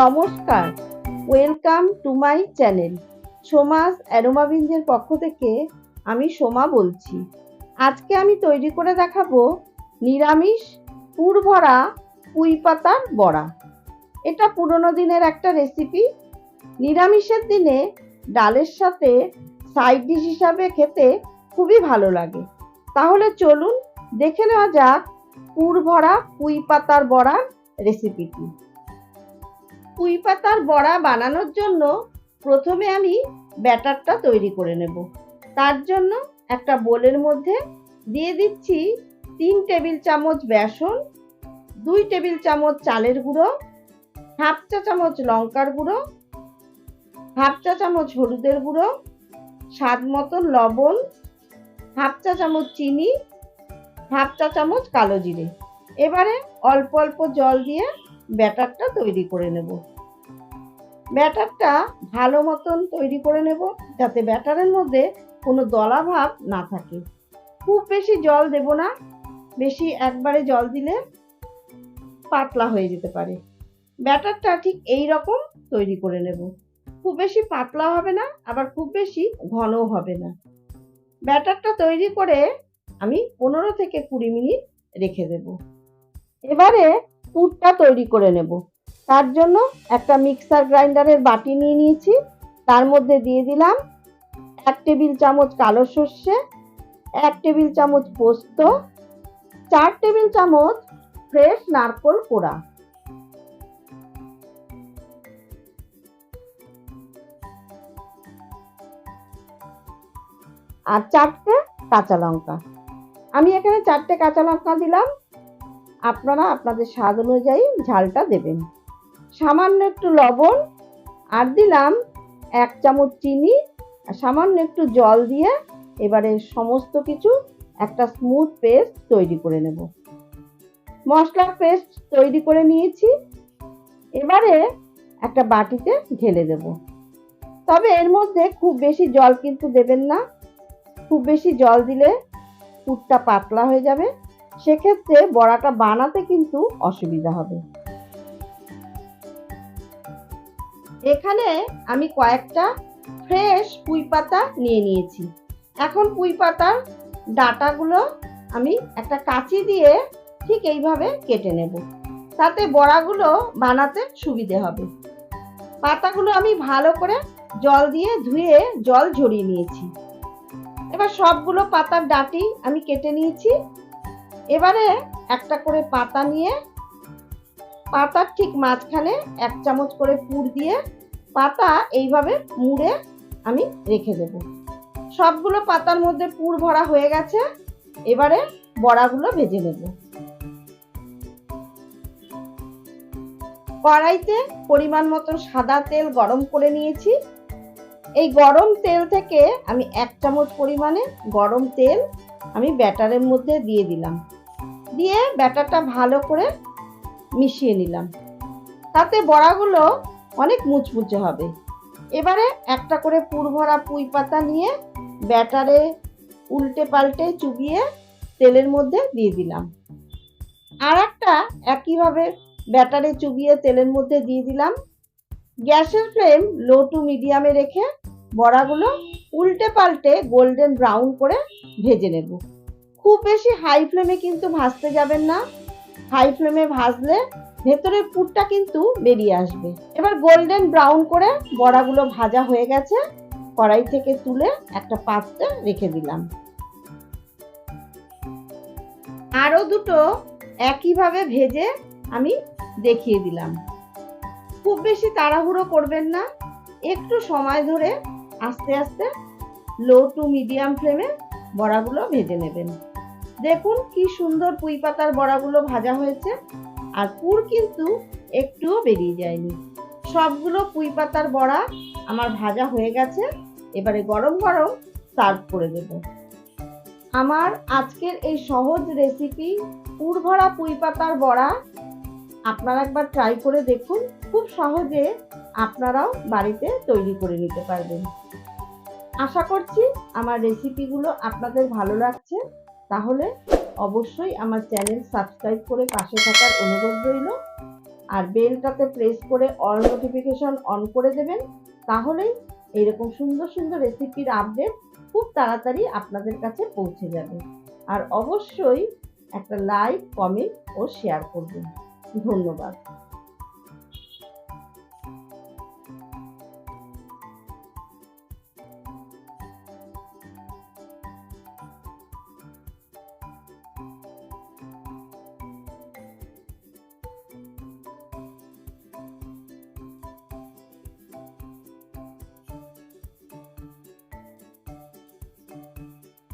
নমস্কার। Welcome to my channel Soma's অ্যারোমাবিঞ্জের পক্ষ থেকে আমি সোমা বলছি। আজকে আমি তৈরি করে দেখাবো নিরামিষ পুর ভরা পুঁই পাতার বড়া। এটা পুরনো দিনের একটা রেসিপি নিরামিষের দিনে ডালের সাথে সাইড ডিশ হিসাবে খেতে খুবই ভালো লাগে। তাহলে চলুন দেখে নেওয়া যাক পুর ভরা পুঁই পাতার বড়ার রেসিপিটি পুঁই পাতার বড়া বানানোর জন্য প্রথমে আমি ব্যাটারটা তৈরি করে নেব। তার জন্য একটা বোলের মধ্যে দিয়ে দিচ্ছি তিন টেবিল চামচ বেসন, দুই টেবিল চামচ চালের গুঁড়ো, হাফ চা চামচ লঙ্কার গুঁড়ো, হাফ চা চামচ হলুদের গুঁড়ো, স্বাদ মতো লবণ, হাফ চা চামচ চিনি, হাফ চা চামচ কালো জিরে। এবারে অল্প অল্প জল দিয়ে ব্যাটারটা তৈরি করে নেব। ব্যাটারটা ভালো মতন তৈরি করে নেব যাতে ব্যাটারের মধ্যে কোনো দলা ভাব না থাকে। খুব বেশি জল দেব না, বেশি একবারে জল দিলে পাতলা হয়ে যেতে পারে। ব্যাটারটা ঠিক এই রকম তৈরি করে নেব। খুব বেশি পাতলা হবে না, আবার খুব বেশি ঘনও হবে না। ব্যাটারটা তৈরি করে আমি পনেরো থেকে কুড়ি মিনিট রেখে দেব। এবারে পুরটা তৈরি করে নেব। তার জন্য একটা মিক্সার গ্রাইন্ডারের বাটি নিয়ে নিয়েছি। তার মধ্যে দিয়ে দিলাম এক টেবিল চামচ কালো সর্ষে, এক টেবিল চামচ পোস্ত, চার টেবিল চামচ ফ্রেশ নারকোল কোড়া। আর চারটে কাঁচা লঙ্কা। আমি এখানে চারটে কাঁচা লঙ্কা দিলাম। আপনারা আপনাদের স্বাদ অনুযায়ী ঝালটা দেবেন। সামান্য একটু লবণ আর দিলাম এক চামচ চিনি, আর সামান্য একটু জল দিয়ে এবারে সমস্ত কিছু একটা স্মুথ পেস্ট তৈরি করে নেব। মশলার পেস্ট তৈরি করে নিয়েছি। এবারে একটা বাটিতে ঢেলে দেব। তবে এর মধ্যে খুব বেশি জল কিন্তু দেবেন না। খুব বেশি জল দিলে পুরটা পাতলা হয়ে যাবে। সেক্ষেত্রে বড়াটা বানাতে কিন্তু অসুবিধা হবে। এখানে আমি কয়েকটা ফ্রেশ পুঁই পাতা নিয়ে নিয়েছি। এখন পুঁই পাতার ডাটাগুলো আমি একটা কাঁচি দিয়ে ঠিক এইভাবে কেটে নেব। তাতে বড়াগুলো বানাতে সুবিধে হবে। পাতাগুলো আমি ভালো করে জল দিয়ে ধুয়ে জল ঝরিয়ে নিয়েছি। এবার সবগুলো পাতার ডাটি আমি কেটে নিয়েছি। এবারে একটা করে পাতা নিয়ে পাতার ঠিক মাঝখানে এক চামচ করে পুর দিয়ে পাতা এইভাবে মুড়ে আমি রেখে দেব। সবগুলো পাতার মধ্যে পুর ভরা হয়ে গেছে, এবারে বড়াগুলো ভেজে নেব। কড়াইতে পরিমাণ মতো সাদা তেল গরম করে নিয়েছি। এই গরম তেল থেকে আমি এক চামচ পরিমাণে গরম তেল আমি ব্যাটারের মধ্যে দিয়ে দিলাম। দিয়ে ব্যাটারটা ভালো করে মিশিয়ে নিলাম। তাতে বড়াগুলো অনেক মুচমুচে হবে। এবারে একটা করে পুর ভরা পুঁই পাতা নিয়ে ব্যাটারে উল্টে পাল্টে চুবিয়ে তেলের মধ্যে দিয়ে দিলাম। আর একটা একইভাবে ব্যাটারে চুবিয়ে তেলের মধ্যে দিয়ে দিলাম। গ্যাসের ফ্লেম লো টু মিডিয়ামে রেখে বড়াগুলো উল্টে পাল্টে গোল্ডেন ব্রাউন করে ভেজে নেব। খুব বেশি হাই ফ্লেমে কিন্তু ভাজতে যাবেন না। হাই ফ্লেমে ভাজলে ভেতরের পুরটা কিন্তু বেরিয়ে আসবে। এবার গোল্ডেন ব্রাউন করে বড়াগুলো ভাজা হয়ে গেছে, কড়াই থেকে তুলে একটা পাত্রে রেখে দিলাম। আরও দুটো একইভাবে ভেজে আমি দেখিয়ে দিলাম। খুব বেশি তাড়াহুড়ো করবেন না, একটু সময় ধরে আস্তে আস্তে লো টু মিডিয়াম ফ্লেমে বড়াগুলো ভেজে নেবেন। দেখুন কি সুন্দর পুঁই পাতার বড়াগুলো ভাজা হয়েছে। আর পুর কিন্তু একটুও বেরিয়ে যায়নি। সবগুলো পুঁই পাতার বড়া আমার ভাজা হয়ে গেছে। এবারে গরম গরম সার্ভ করে দেব। আমার আজকের এই সহজ রেসিপি পুর ভরা পুঁই পাতার বড়া আপনারা একবার ট্রাই করে দেখুন। খুব সহজে আপনারাও বাড়িতে তৈরি করে নিতে পারবেন। আশা করছি আমার রেসিপিগুলো আপনাদের ভালো লাগছে। তাহলে অবশ্যই আমার চ্যানেল সাবস্ক্রাইব করে পাশে থাকার অনুরোধ রইল। আর বেলটাতে প্রেস করে অল নোটিফিকেশন অন করে দেবেন, তাহলেই এরকম সুন্দর সুন্দর রেসিপির আপডেট খুব তাড়াতাড়ি আপনাদের কাছে পৌঁছে যাবে। আর অবশ্যই একটা লাইক, কমেন্ট ও শেয়ার করবেন। ধন্যবাদ।